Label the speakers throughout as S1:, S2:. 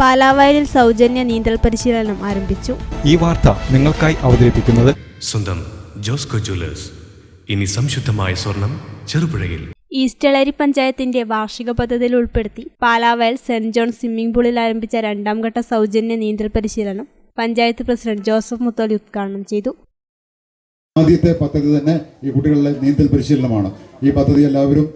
S1: പാലാവയലിൽ സൗജന്യ നീന്തൽ പരിശീലനം ആരംഭിച്ചു.
S2: ഈ വാർത്ത നിങ്ങൾക്കായി അവതരിപ്പിക്കുന്നത്
S3: സ്വന്തം ജോസ്കോ ജ്വല്ലേഴ്സ്. ഇനി സംശുദ്ധമായ സ്വർണം ചെറുപുഴയിൽ.
S1: ഈസ്റ്റളരി പഞ്ചായത്തിന്റെ വാർഷിക പദ്ധതിയിൽ ഉൾപ്പെടുത്തി പാലാവയൽ സെന്റ് ജോൺ സ്വിമ്മിംഗ് പൂളിൽ ആരംഭിച്ച രണ്ടാം ഘട്ട സൗജന്യ നീന്തൽ പരിശീലനം പഞ്ചായത്ത് പ്രസിഡന്റ് ജോസഫ് മുത്തോലി ഉദ്ഘാടനം ചെയ്തു.
S4: ആദ്യത്തെ പദ്ധതി തന്നെ ഈ കുട്ടികളുടെ നീന്തൽ പരിശീലനമാണ്. ഈ പദ്ധതി എല്ലാവരും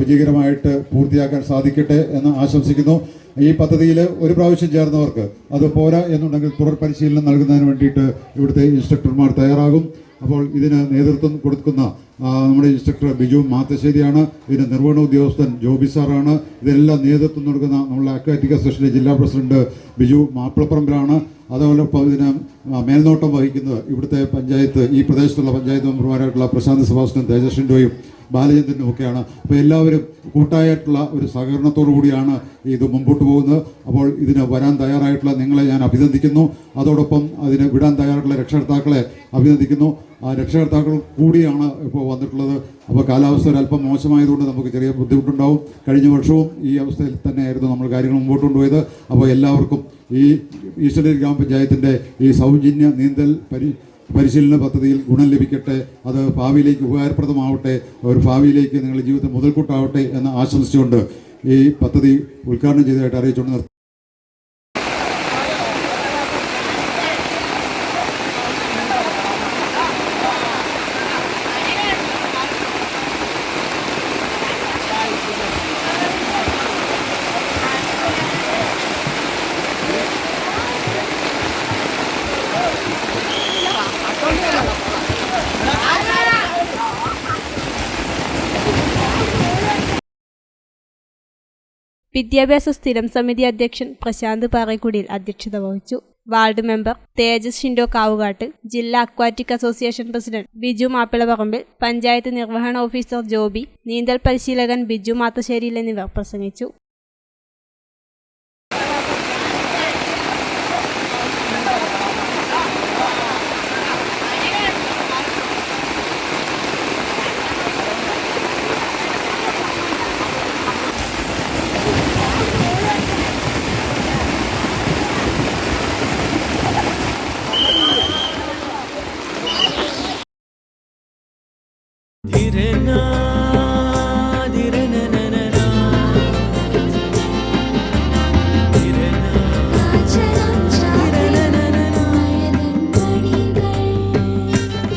S4: വിജയകരമായിട്ട് പൂർത്തിയാക്കാൻ സാധിക്കട്ടെ എന്ന് ആശംസിക്കുന്നു. ഈ പദ്ധതിയിൽ ഒരു പ്രാവശ്യം ചേർന്നവർക്ക് അത് പോരാ എന്നുണ്ടെങ്കിൽ തുടർ പരിശീലനം നൽകുന്നതിന് വേണ്ടിയിട്ട് ഇവിടുത്തെ ഇൻസ്ട്രക്ടർമാർ തയ്യാറാകും. അപ്പോൾ ഇതിന് നേതൃത്വം കൊടുക്കുന്ന നമ്മുടെ ഇൻസ്ട്രക്ടർ ബിജു മാത്തശ്ശേരിയാണ്. ഇതിന് നിർവഹണ ഉദ്യോഗസ്ഥൻ ജോബി സാറാണ്. ഇതെല്ലാം നേതൃത്വം നൽകുന്ന നമ്മുടെ അക്വാറ്റിക് അസോസിയേഷന്റെ ജില്ലാ പ്രസിഡന്റ് ബിജു മാപ്പിളപ്പറമ്പിലാണ്. അതുപോലെ ഇതിന് മേൽനോട്ടം വഹിക്കുന്നത് ഇവിടുത്തെ പഞ്ചായത്ത് ഈ പ്രദേശത്തുള്ള പഞ്ചായത്ത് മെമ്പർമാരായിട്ടുള്ള പ്രശാന്ത് സെബാസ്റ്റ്യൻ തേജസ്വിന്റെയും ബാലചന്ദ്രനും ഒക്കെയാണ്. അപ്പോൾ എല്ലാവരും കൂട്ടായിട്ടുള്ള ഒരു സഹകരണത്തോടു കൂടിയാണ് ഇത് മുമ്പോട്ട് പോകുന്നത്. അപ്പോൾ ഇതിന് വരാൻ തയ്യാറായിട്ടുള്ള നിങ്ങളെ ഞാൻ അഭിനന്ദിക്കുന്നു. അതോടൊപ്പം അതിന് വിടാൻ തയ്യാറായിട്ടുള്ള രക്ഷകർത്താക്കളെ അഭിനന്ദിക്കുന്നു. ആ രക്ഷകർത്താക്കൾ കൂടിയാണ് ഇപ്പോൾ വന്നിട്ടുള്ളത്. അപ്പോൾ കാലാവസ്ഥ ഒരല്പം മോശമായതുകൊണ്ട് നമുക്ക് ചെറിയ ബുദ്ധിമുട്ടുണ്ടാവും. കഴിഞ്ഞ വർഷവും ഈ അവസ്ഥയിൽ തന്നെയായിരുന്നു നമ്മൾ കാര്യങ്ങൾ മുമ്പോട്ട് കൊണ്ടുപോയത്. അപ്പോൾ എല്ലാവർക്കും ഈ ഈസ്റ്റേൺ ഗ്രാമപഞ്ചായത്തിന്റെ ഈ സൗജന്യ നീന്തൽ പരി പരിശീലന പദ്ധതിയിൽ ഗുണം ലഭിക്കട്ടെ. അത് ഭാവിയിലേക്ക് ഉപകാരപ്രദമാവട്ടെ. ഒരു ഭാവിയിലേക്ക് നിങ്ങളുടെ ജീവിതം മുതൽക്കൂട്ടാവട്ടെ എന്ന് ആശംസിച്ചുകൊണ്ട് ഈ പദ്ധതി ഉദ്ഘാടനം ചെയ്തതായിട്ട് അറിയിച്ചുകൊണ്ട്
S1: വിദ്യാഭ്യാസ സ്ഥിരം സമിതി അധ്യക്ഷൻ പ്രശാന്ത് പാറേക്കുടിയിൽ അധ്യക്ഷത വഹിച്ചു. വാർഡ് മെമ്പർ തേജസ് ഷിൻഡോ കാവുകാട്ട് ജില്ലാ aquatic association president Biju Mappilaparambil panchayat നിർവഹണ ഓഫീസർ ജോബി നീന്തൽ പരിശീലകൻ ബിജു മാത്തശ്ശേരിയിൽ എന്നിവർ പ്രസംഗിച്ചു.